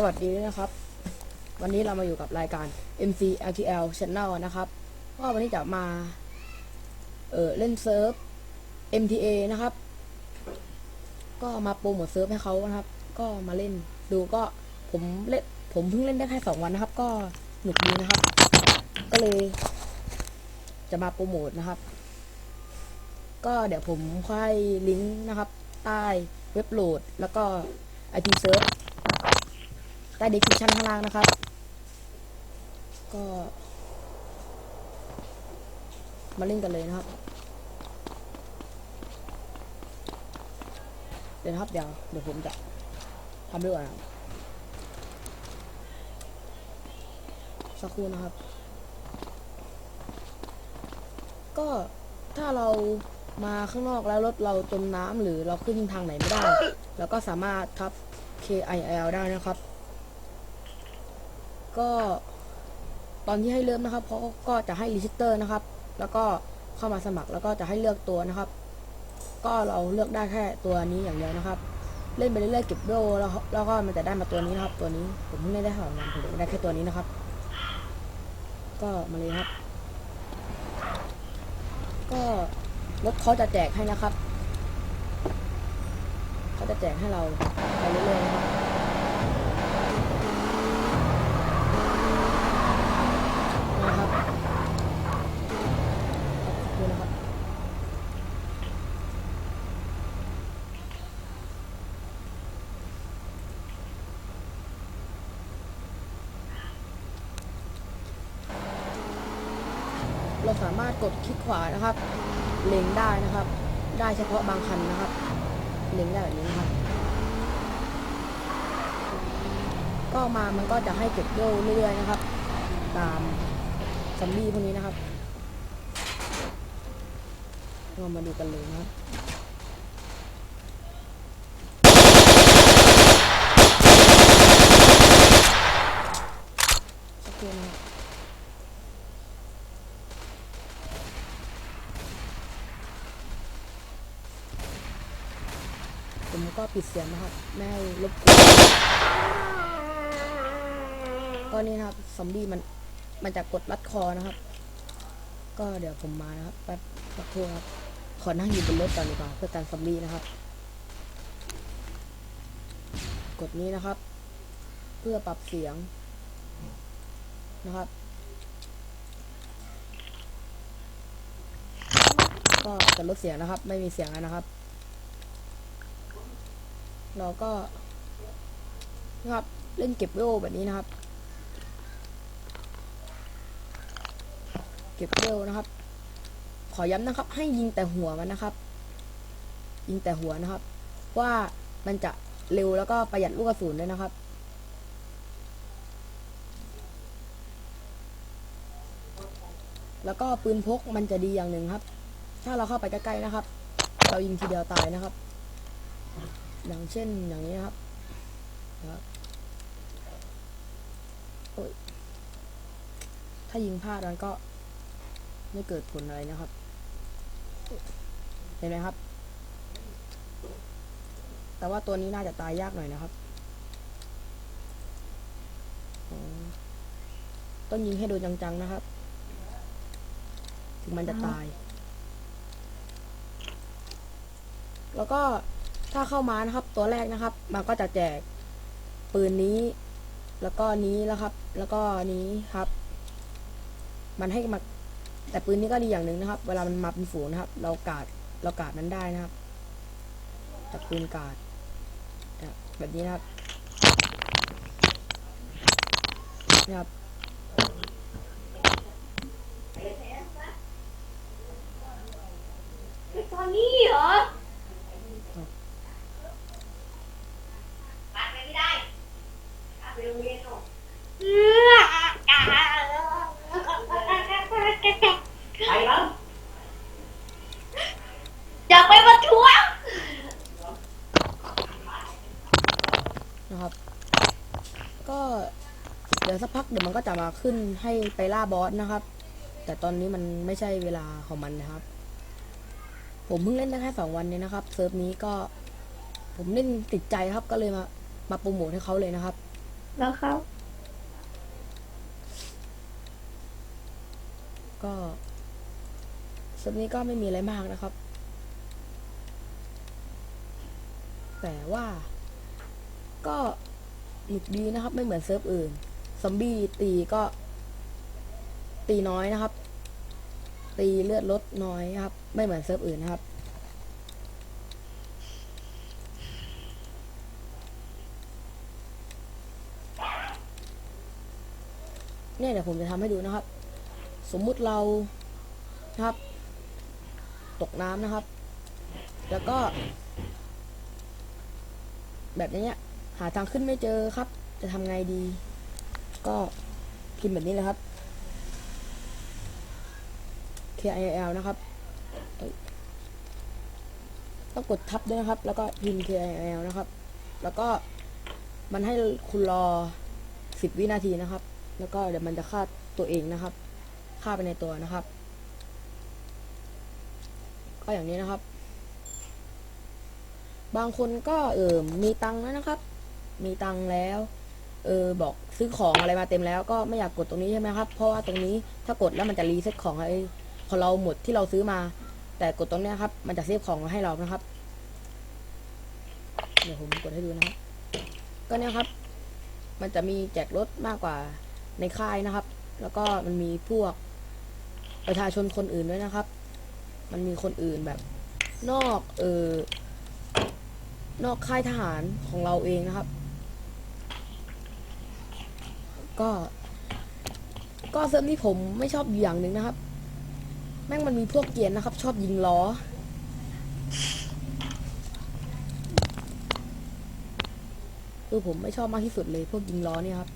สวัสดีนะครับ วันนี้เรามาอยู่กับรายการ MC LTL Channel นะครับก็วันนี้จะมา เออเล่นเซิร์ฟ MTA นะครับ ก็มาโปรโมทเซิร์ฟให้เขานะครับ ก็มาเล่นดูก็ผมเล่นผมเพิ่งเล่นได้แค่สองวันนะครับ ก็หนุกดีนะครับ ก็เลย จะมาโปรโมทนะครับ ก็เดี๋ยวผมค่อยลิงก์นะครับ ใต้เว็บโหลดแล้วก็ IP เซิร์ฟ ใต้ description ข้างล่างนะครับ ก็ มาเล่นกันเลยนะครับ เดี๋ยวครับเดี๋ยวเดี๋ยวผมจะทำด้วยก่อนสักครู่นะครับ ก็ถ้าเรามาข้างนอกแล้วรถเราจมน้ำหรือเราขึ้นทางไหนไม่ได้ เราก็สามารถทับ KIL ได้นะครับ ก็ตอนที่ให้เริ่มนะครับเขาก็จะให้รีจิสเตอร์นะครับ แล้วก็เข้ามาสมัครแล้วก็จะให้เลือกตัวนะครับ ก็เราเลือกได้แค่ตัวนี้อย่างเดียวนะครับ เล่นไปเรื่อยๆเก็บโลแล้วแล้วก็มันจะได้มาตัวนี้นะครับ ตัวนี้ผมเพิ่ได้สองวันผมได้แค่ตัวนี้นะครับ ก็มาเลยครับ ก็รถเขาจะแจกให้นะครับเขาจะแจกให้เราไปเรื่อยๆนะครับขอบคุณนะครับ เราสามารถกดคลิกขวานะครับ เล็งได้นะครับ ได้เฉพาะบางคันนะครับ เล็งได้แบบนี้นะครับ ก็มามันก็จะให้เก็บโล่เรื่อยๆนะครับ ตามซัมบี้พวกนี้นะครับเรามาดูกันเลยนะครับ สักครู่นะครับ ผมก็ปิดเสียงนะครับ ไม่ให้รบกวนก็นี่นะครับซอมบี้มันมันจะกดรัดคอนะครับ ก็เดี๋ยวผมมานะครับแป๊บสักครู่ครับ ขอนั่งอยู่บนรถก่อนดีกว่าเพื่อการซอมบี้นะครับ กดนี้นะครับ เพื่อปรับเสียงนะครับ ก็จะลดเสียงนะครับ ไม่มีเสียงแล้วนะครับ เราก็นะครับเล่นเก็บโล่แบบนี้นะครับ เก็บเร็วนะครับ ขอย้ำนะครับ ให้ยิงแต่หัวมันนะครับ ยิงแต่หัวนะครับ ว่ามันจะเร็วแล้วก็ประหยัดลูกกระสุนด้วยนะครับแล้วก็ปืนพกมันจะดีอย่างหนึ่งครับ ถ้าเราเข้าไปใกล้ๆนะครับ เรายิงทีเดียวตายนะครับ อย่างเช่นอย่างนี้ครับนะครับโอ้ยถ้ายิงพลาดมันก็ไม่เกิดผลอะไรนะครับ เห็นไหมครับ แต่ว่าตัวนี้น่าจะตายยากหน่อยนะครับ ต้องยิงให้โดนจังๆนะครับ ถึงมันจะตาย แล้วก็ ถ้าเข้ามานะครับ ตัวแรกนะครับ มันก็จะแจกปืนนี้ แล้วก็นี้แล้วครับ แล้วก็นี้ครับ มันให้มาแต่ปืนนี้ก็ดีอย่างหนึ่งนะครับ เวลามันมาเป็นฝูงนะครับ เรากาดเรากาดมันได้นะครับจากปืนกาดแบบนี้นะครับนี่ครับตอนนี้เหรอไปไม่ได้ไปโรงเรียนหรอกไปแล้วอยากไปประท้วง นะครับ ก็เดี๋ยวสักพักเดี๋ยวมันก็จะมาขึ้นให้ไปล่าบอสนะครับ แต่ตอนนี้มันไม่ใช่เวลาของมันนะครับ ผมเพิ่งเล่นได้แค่สองวันเนี่ยนะครับเซิร์ฟนี้ก็ผมเล่นติดใจครับก็เลยมามาโปรโมทให้เขาเลยนะครับ แล้วครับ ก็เซิร์ฟนี้ก็ไม่มีอะไรมากนะครับ แต่ว่า ก็หนุกดีนะครับ ไม่เหมือนเซิร์ฟอื่น ซอมบี้ตีก็ ตีน้อยนะครับ ตีเลือดลดน้อยครับ ไม่เหมือนเซิร์ฟอื่นนะครับ เนี่ยเดี๋ยวผมจะทำให้ดูนะครับ สมมุติเรานะครับ ตกน้ำนะครับ แล้วก็ แบบนี้เนี่ย หาทางขึ้นไม่เจอครับ จะทำไงดี ก็พิมพ์แบบนี้เลยครับ K I L นะครับต้องกดทับด้วยนะครับ แล้วก็พิมพ์ K I L นะครับ แล้วก็มันให้คุณรอ 10 วินาทีนะครับ แล้วก็เดี๋ยวมันจะฆ่าตัวเองนะครับฆ่าไปในตัวนะครับ ก็อย่างนี้นะครับ บางคนก็เออมีตังค์แล้วนะครับ มีตังแล้ว เออบอกซื้อของอะไรมาเต็มแล้ว ก็ไม่อยากกดตรงนี้ใช่ไหมครับ เพราะว่าตรงนี้ถ้ากดแล้วมันจะรีเซ็ตของไอ้พอเราหมดที่เราซื้อมา แต่กดตรงเนี้ยครับ มันจะเซฟของให้เรานะครับ เดี๋ยวผมกดให้ดูนะครับ ก็เนี่ยครับ มันจะมีแจกรถมากกว่าในค่ายนะครับ แล้วก็มันมีพวกประชาชนคนอื่นด้วยนะครับ มันมีคนอื่นแบบ นอกเออนอกค่ายทหารของเราเองนะครับ ก็ ก็เซิร์ฟนี้ผมไม่ชอบอยู่อย่างหนึ่งนะครับ แม่งมันมีพวกเกียนนะครับ ชอบยิงล้อ คือผมไม่ชอบมากที่สุดเลยพวกยิงล้อเนี่ยครับ